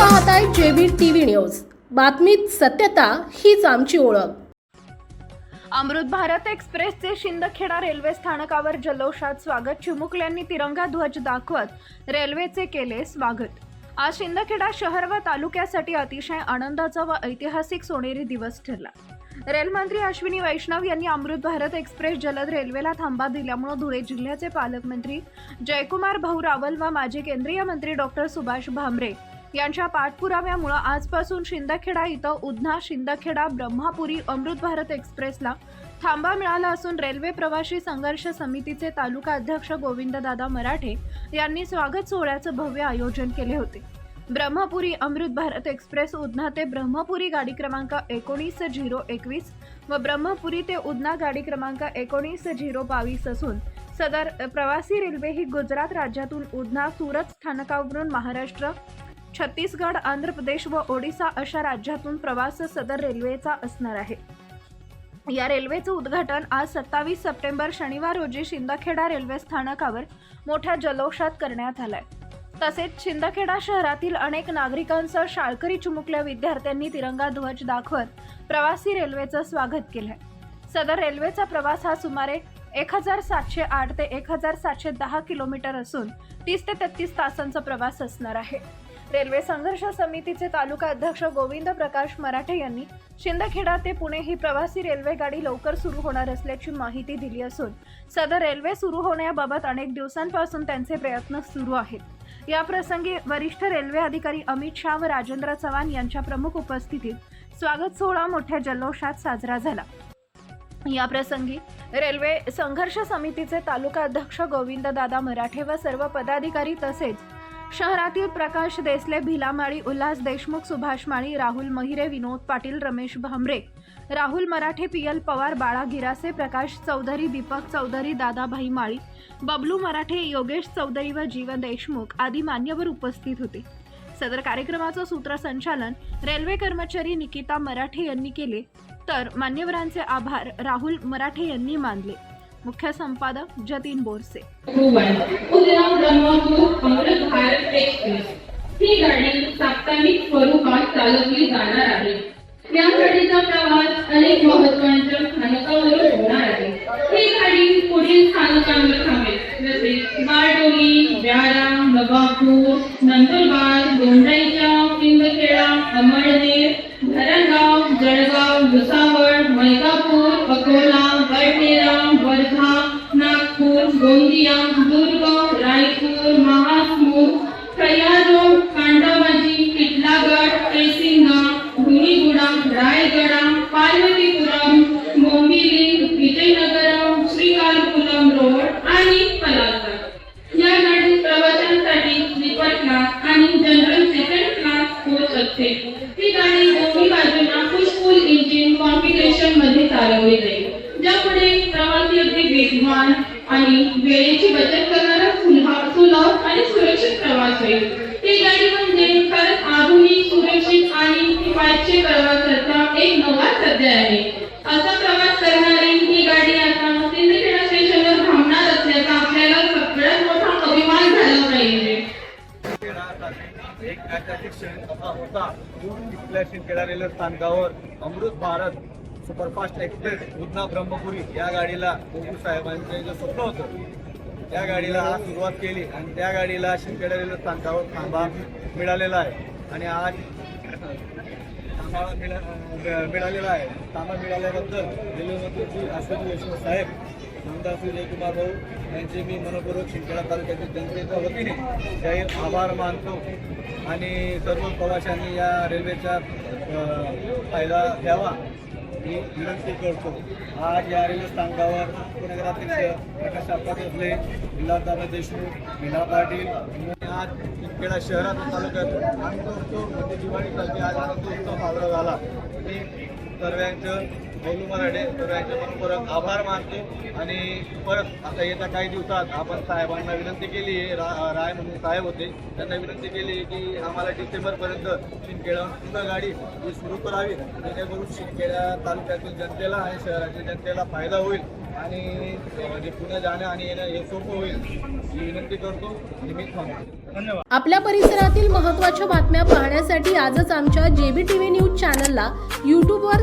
पाहताय जेबीर TV news. बातमीत सत्यता हीच आमची ओळख. अमृत भारत एक्सप्रेसचे शिंदखेडा रेल्वे स्थानकावर जल्लोषात स्वागत. चिमुकल्यांनी तिरंगा ध्वज दाखवत रेल्वेचे केले स्वागत. आज शिंदखेडा शहर व तालुक्यासाठी अतिशय आनंदाचा व ऐतिहासिक सोनेरी दिवस ठरला. रेल्वेमंत्री अश्विनी वैष्णव यांनी अमृत भारत एक्सप्रेस जलद रेल्वेला थांबा दिल्यामुळे धुळे जिल्ह्याचे पालकमंत्री जयकुमार भाऊ रावल व माजी केंद्रीय मंत्री डॉक्टर सुभाष भामरे यांच्या पाठपुराव्यामुळे आजपासून शिंदखेडा इथं उधना शिंदखेडा ब्रह्मापुरी अमृत भारत एक्सप्रेसला थांबा मिळाला असून रेल्वे प्रवासी संघर्ष समितीचे तालुका अध्यक्ष गोविंददादा मराठे यांनी स्वागत सोहळ्याचं भव्य आयोजन केले होते. ब्रह्मपुरी अमृत भारत एक्सप्रेस उधना ते ब्रह्मपुरी गाडी क्रमांक एकोणीस झिरो एकवीस व ब्रह्मपुरी ते उधना गाडी क्रमांक एकोणीस झिरो बावीस असून सदर प्रवासी रेल्वे ही गुजरात राज्यातून उधना सुरत स्थानकावरून महाराष्ट्र छत्तीसगड आंध्र प्रदेश व ओडिसा अशा राज्यातून प्रवास सदर रेल्वेचा असणार आहे. या रेल्वेचं उद्घाटन आज सत्तावीस सप्टेंबर शनिवार रोजी शिंदखेडा रेल्वे स्थानकावर मोठ्या जल्लोषात करण्यात आलाय. तसेच शिंदखेडा शहरातील अनेक नागरिकांसह शाळकरी चिमुकल्या विद्यार्थ्यांनी तिरंगा ध्वज दाखवत प्रवासी रेल्वेचं स्वागत केलंय. सदर रेल्वेचा प्रवास हा सुमारे एक हजार सातशे आठ ते एक हजार सातशे दहा किलोमीटर असून तीस ते तेहतीस तासांचा प्रवास असणार आहे. रेल्वे संघर्ष समितीचे तालुका अध्यक्ष गोविंद प्रकाश मराठे यांनी शिंदखेडा ते पुणे ही प्रवासी रेल्वे गाडी लवकर सुरू होणार असल्याची माहिती दिली असून सदर रेल्वे सुरू होण्याबाबत अनेक दिवसांपासून त्यांचे प्रयत्न सुरू आहेत. या प्रसंगी वरिष्ठ रेल्वे अधिकारी अमित शाह व राजेंद्र चव्हाण यांच्या प्रमुख उपस्थितीत स्वागत सोहळा मोठ्या जल्लोषात साजरा झाला. या प्रसंगी रेल्वे संघर्ष समितीचे तालुका अध्यक्ष गोविंददादा मराठे व सर्व पदाधिकारी तसेच शहरातील प्रकाश देसले भिलामाळी उल्हास देशमुख सुभाष माळी राहुल महिरे विनोद पाटील रमेश भांबरे राहुल मराठे पियल पवार बाळा गिरासे प्रकाश चौधरी दीपक चौधरी दादाभाई माळी बबलू मराठे योगेश चौधरी व जीवन देशमुख आदी मान्यवर उपस्थित होते. सदर कार्यक्रमाचं सूत्रसंचालन रेल्वे कर्मचारी निकिता मराठे यांनी केले. तर मान्यवरांचे आभार राहुल मराठे यांनी मानले. मुख्य संपादक जतीन बोरसे. ही गाडी साप्ताहिक स्वरूपात चालवली जाणार आहे या गाडीचा प्रवास अनेक महत्त्वाच्या स्थानकावर होणार आहे ही गाडी पुढील स्थानकांवर थांबेल जसे बारडोली व्यारा नवापूर नंदुरबार गोंडाईच्या सिंदखेडा अमळनेर धरणगाव जळगाव भुसावळ गोंदिया दुर्ग रायपूर महासमुद कयारोड कांडाबाजी किटलागड केसिंगा धुळीगुडा रायगडा पार्वतीपुरम मोंबिली विजयनगरम श्रीकाकुलम रोड आणि पलासा या गाडीत प्रवाशांसाठी स्लीपर क्लास आणि जनरल सेकंड क्लास होत असते. ही गाडी दोन्ही बाजूंना पुशपुल इंजिन कॉन्फिगरेशनमध्ये चालवली जाईल. आणि वेळेची बचत करणारा सुलभ सुलभ आणि सुरक्षित प्रवास होईल. ही गाडी म्हणजे खरंच आधुनिक सुरक्षित आणि किफायतशीर प्रवासाचा एक नवा सध्या आहे. असा प्रवास करणारी ही गाडी आता सिंदखेडा स्टेशनवर थांबणार असल्याचा आपल्याला सगळ्यात मोठा अभिमान झाला पाहिजे. एक ऐतिहासिक क्षण असा होता. तिथल्या शिंदखेडा रेल्वे स्थानकावर अमृत भारत सुपरफास्ट एक्सप्रेस उधना ब्रह्मपुरी या गाडीला गोकुळ साहेबांचे जे स्वप्न होतं त्या गाडीला आज सुरुवात केली आणि त्या गाडीला शिंदखेडा रेल्वे स्थानकावर थांबा मिळालेला आहे. आणि आज थांबा मिळा मिळालेला आहे. थांबा मिळाल्याबद्दल रेल्वेमंत्री श्री अश्विनी वैष्णव साहेब आमदार श्री जयकुमार भाऊ यांचे मी मनपूर्वक शिंदखेडा तालुक्यातील जनतेच्या वतीने जाहीर आभार मानतो. आणि सर्व प्रवाशांनी या रेल्वेचा फायदा घ्यावा. ही विनंती करतो. आज या रेल्वे स्थानकावर उपनगराध्यक्ष प्रकाश आप्पा असले विलासदादा देशमुख मीना पाटील आज शिंदखेडा शहरात व तालुक्यात आनंदोत्सव म्हणजे दिवाळी सारखी आज आनंदोत्सव साजरा झाला. सर्वांचं बोलू मराठे सर्वांचे परत आभार मानतो. आणि परत आता येत्या काही दिवसात आपण साहेबांना विनंती केली आहे रा राय म्हणून साहेब होते त्यांना विनंती केली आहे की आम्हाला डिसेंबरपर्यंत शिंदखेड्याहून पुन्हा गाडी ही सुरू करावी. जेणेकरून शिंदखेडा तालुक्यातील जनतेला आणि शहरातील जनतेला फायदा होईल. आणि म्हणजे पुणे जाणं आणि येणं हे सोपं होईल. ही विनंती करतो. आणि मी थांबतो. धन्यवाद. आपल्या परिसरातील महत्त्वाच्या बातम्या पाहण्यासाठी आजच आमच्या जे बी टी व्ही न्यूज चॅनलला यूट्यूबवर